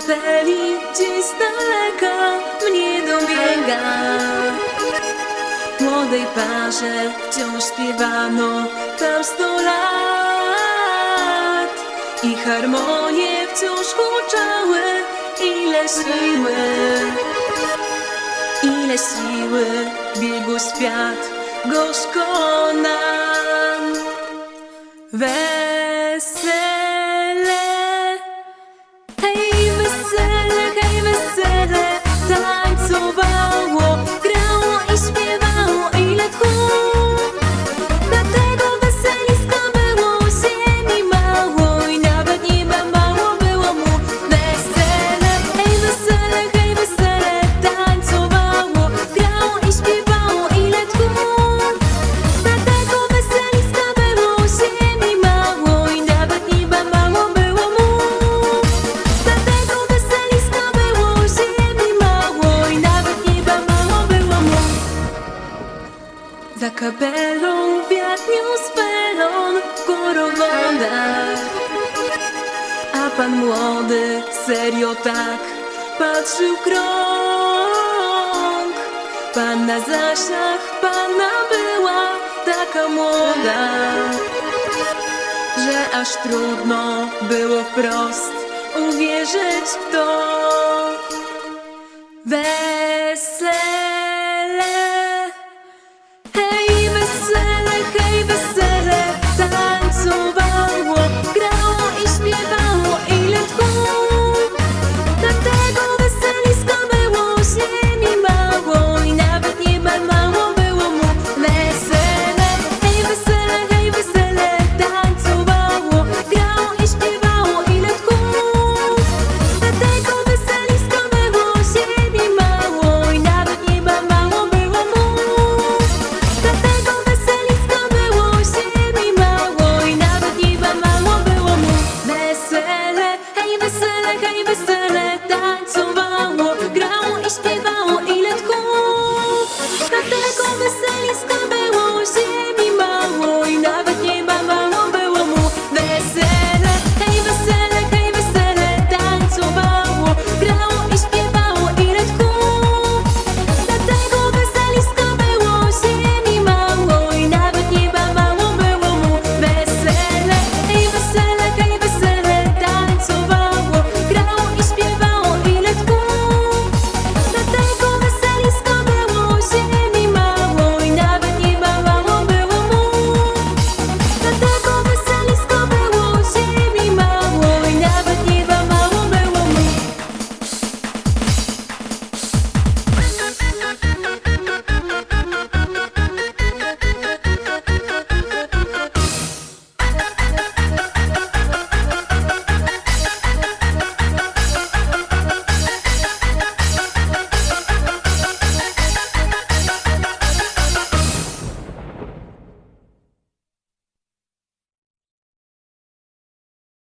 kapeli gdzieś z daleka mnie dobiega. Młodej parze wciąż śpiewano tam sto lat i harmonie wciąż huczały, ile siły, ile siły biegł świat gorzko nam. Wesele, Za kapelą wiatr niósł pelon w korowodach A pan młody serio tak patrzył krąg. Panna zasiach, panna była taka młoda Że aż trudno było wprost uwierzyć w to. Wesele